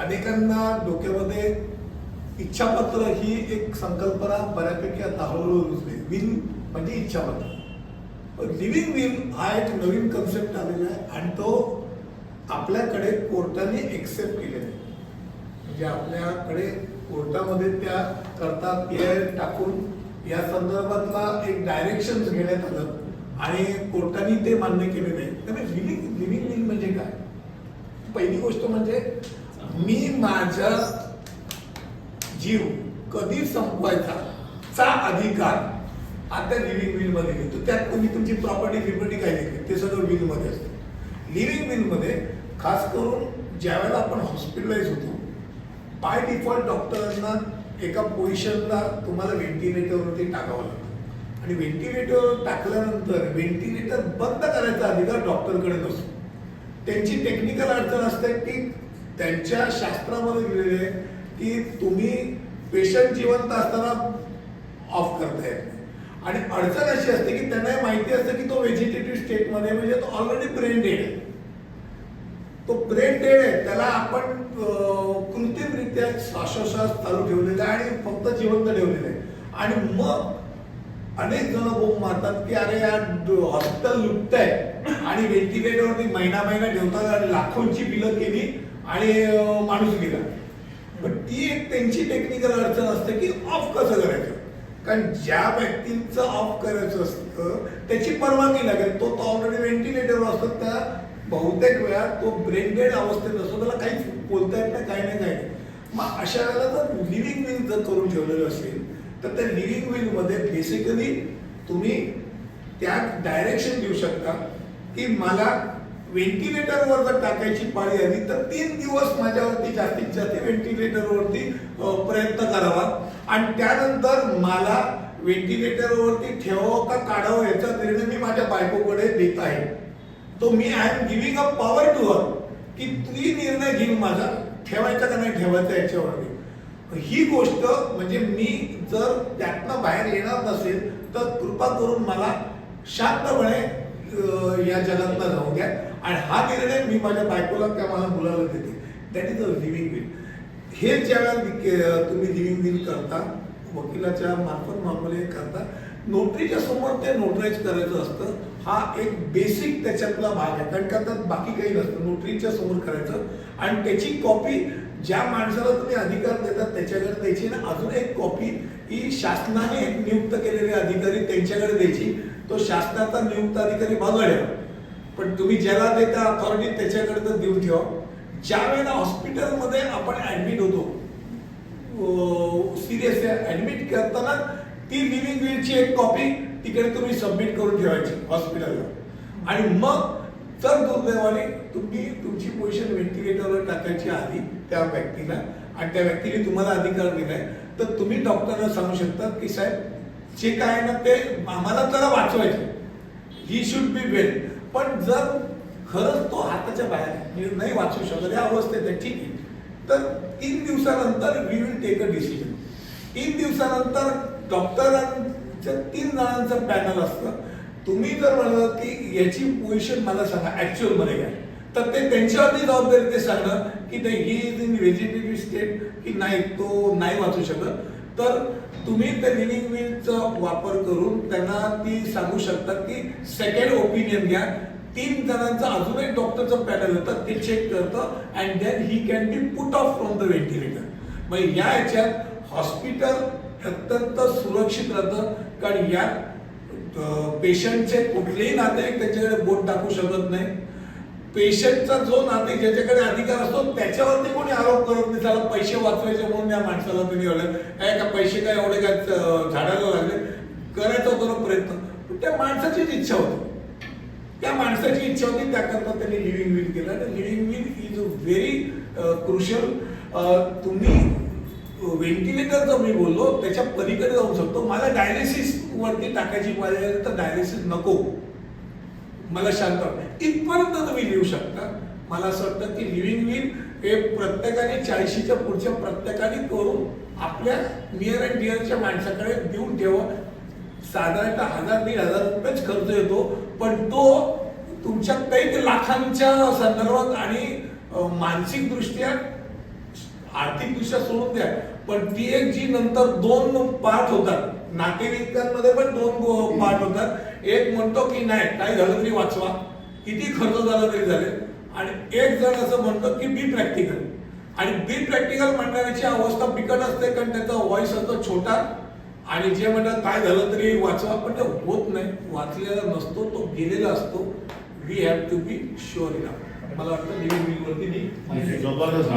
अनेकांना डोक्यामध्ये इच्छापत्र ही एक संकल्पना बऱ्यापैकी आता हळूहळू रुजली. विल म्हणजे इच्छापत्र. पण लिव्हिंग विल हा एक नवीन कन्सेप्ट आलेला आहे आणि तो आपल्याकडे कोर्टाने एक्सेप्ट केलेला आहे. म्हणजे आपल्याकडे कोर्टामध्ये त्या करता पी आय टाकून या संदर्भातला एक डायरेक्शन घेण्यात आलं आणि कोर्टाने ते मान्य केले नाही त्यामुळे लिव्हिंग लिव्हिंग विल म्हणजे काय? पहिली गोष्ट म्हणजे मी माझा जीव कधी संपवायचा चा अधिकार आता लिव्हिंग विलमध्ये घेतो. त्यात तुम्ही तुमची प्रॉपर्टी बिपर्टी काय घेतली ते सगळं विलमध्ये असतं. लिव्हिंग विलमध्ये खास करून ज्यावेळेला आपण हॉस्पिटलाइज होतो बाय डिफॉल्ट डॉक्टरांना एका पोझिशनला तुम्हाला व्हेंटिलेटरवरती टाकावं लागतं. आणि व्हेंटिलेटर टाकल्यानंतर व्हेंटिलेटर बंद करायचा अधिकार डॉक्टरकडे नसतो. त्यांची टेक्निकल अडचण असते की त्यांच्या शास्त्रामध्ये लिहिलेले आहे की तुम्ही पेशंट जिवंत असताना ऑफ करता येत नाही. आणि अडचण अशी असते की त्यांना माहिती असतं की तो व्हेजिटेटिव्ह स्टेटमध्ये म्हणजे तो ऑलरेडी ब्रेन डेड आहे. तो ब्रेन डेड आहे त्याला आपण कृत्रिमरित्या श्वासोश्वास चालू ठेवलेला आहे आणि फक्त जिवंत ठेवलेलं आहे. आणि मग अनेक जण बोंब मारतात की अरे या हॉस्पिटल लुटत आहे आणि व्हेंटिलेटरवरती महिना महिना ठेवतात आणि लाखोंची बिलं केली आणि माणूस गेला. पण ती एक त्यांची टेक्निकल अडचण असते की ऑफ कसं करायचं? कारण ज्या व्यक्तींचं ऑफ करायचं असतं त्याची परवानगी लागेल. तो तो ऑलरेडी व्हेंटिलेटरवर असतो त्या बहुतेक वेळा तो ब्रेनडेड अवस्थेत असतो त्याला काहीच बोलता येत नाही काही नाही काही नाही. मग अशा वेळेला जर लिव्हिंग विल जर करून ठेवलेलं असेल तर त्या लिव्हिंग विलमध्ये बेसिकली तुम्ही त्यात डायरेक्शन देऊ शकता की मला व्हेंटिलेटरवर जर टाकायची पाळी आली तर तीन दिवस माझ्यावरती जास्तीत जास्त व्हेंटिलेटरवरती प्रयत्न करावा. आणि त्यानंतर मला व्हेंटिलेटरवरती ठेवावं का काढावं याचा निर्णय मी माझ्या बायकोकडे देत आहे. तो मी I am giving a power to her की ती निर्णय घेऊन माझा? ठेवायचा का नाही ठेवायचा याच्यावरती? ही गोष्ट म्हणजे मी जर त्यातनं बाहेर येणार नसेल तर कृपा करून मला शांतपणे या जगातला जाऊ द्या. आणि हा निर्णय मी माझ्या बायकोला त्या मला मुलाला देते. That is a living will हे ज्यावेळेला तुम्ही लिव्हिंग विल करता वकिलाच्या मार्फत नॉर्मली करता नोटरीच्या समोर ते नोटराईज करायचं असतं. हा एक बेसिक त्याच्यातला भाग आहे. कारण का त्यात बाकी काही नसतं. नोटरीच्या समोर करायचं. आणि त्याची कॉपी ज्या माणसाला तुम्ही अधिकार देतात त्याच्याकडे द्यायची आणि अजून एक कॉपी ही शासनाने एक नियुक्त केलेले अधिकारी त्यांच्याकडे द्यायची. तो शासनाचा नियुक्त अधिकारी बाजूला पण तुम्ही ज्याला देता अथॉरिटी त्याच्याकडे तर देऊन ठेवा. ज्या वेळेला हॉस्पिटलमध्ये आपण ऍडमिट होतो सिरियस ऍडमिट करताना ती लिव्हिंग विलची एक कॉपी तिकडे तुम्ही सबमिट करून ठेवायची हॉस्पिटलला आणि मग तर दुर्दैवाने तुम्ही तुमची पोझिशन व्हेंटिलेटरवर टाकायची आधी त्या व्यक्तीला आणि त्या व्यक्तीने तुम्हाला अधिकार दिलाय. तर तुम्ही डॉक्टरला सांगू शकता की साहेब जे काय आहे ना ते आम्हाला त्याला वाचवायचे ही शुड बी वेल पण जर खरंच तो हाताच्या बाहेर नाही वाचू शकत या अवस्थेत आहे ठीक आहे. तर तीन दिवसानंतर we will take a decision तीन दिवसानंतर डॉक्टरांच्या तीन जणांचं पॅनल असतं तुम्ही जर म्हणाल की याची पोझिशन मला सांगा ऍक्च्युअलमध्ये काय? तर ते त्यांच्यावरती जबाबदारी ते सांगणं की ते he is in vegetative state की नाही तो नाही वाचू शकत. तर तुम्ही त्या लिव्हिंग विलचा वापर करून त्यांना ती सांगू शकतात की सेकंड ओपिनियन घ्या. तीन जणांचं अजून एक डॉक्टरचं पॅनल येतं ते चेक करतं and then he can be put off from the ventilator मग या याच्यात हॉस्पिटल अत्यंत सुरक्षित राहतं. कारण या पेशंटचे कुठलेही नातेवाईक त्याच्याकडे बोट टाकू शकत नाही. पेशंटचा जो नाते ज्याच्याकडे अधिकार असतो त्याच्यावरती कोणी आरोप करत नाही त्याला पैसे वाचवायचे म्हणून या माणसाला तुम्ही काय का पैसे काय एवढे काय झाडायला लागले? करायचा होतो प्रयत्न. त्या माणसाचीच इच्छा होती. त्या माणसाची इच्छा होती त्याकरता त्यांनी लिव्हिंग विल केलं. आणि living will is a very crucial तुम्ही व्हेंटिलेटरचं जर मी बोललो त्याच्या पलीकडे जाऊ शकतो. मला डायलिसिस वरती टाकायची पाहिजे तर डायलिसिस नको. मला शांत वाटतं. इथपर्यंत तुम्ही लिहू शकता. मला असं वाटतं की लिव्हिंग विल हे प्रत्येकाने चाळीशीच्या पुढच्या प्रत्येकाने करून आपल्या नियर अँड डिअरच्या माणसाकडे देऊन ठेवा. साधारणतः हजार दीड हजार रुपयेच खर्च येतो. पण तो तुमच्या कैक लाखांच्या संदर्भात आणि मानसिकदृष्ट्या आर्थिक दृष्ट्या आर्थिकदृष्ट्या सोडून द्या. पण ती एक जी नंतर दोन पार्ट होतात. नातेवाईकांमध्ये पण दोन पार्ट होतात. एक म्हणतो की नाही काय झालं तरी वाचवा. किती खर्च झाला तरी झाले. आणि एक जण असं म्हणतो की बी प्रॅक्टिकल आणि बी प्रॅक्टिकल म्हणण्याची अवस्था बिकट असते कारण त्याचा व्हॉइस असतो छोटा. आणि जे म्हणतात काय झालं तरी वाचवा. पण ते होत नाही. वाचलेला नसतो तो गेलेला असतो. We have to be sure enough मला वाटतं लिव्हिंग विल वरती मी जबरदस्त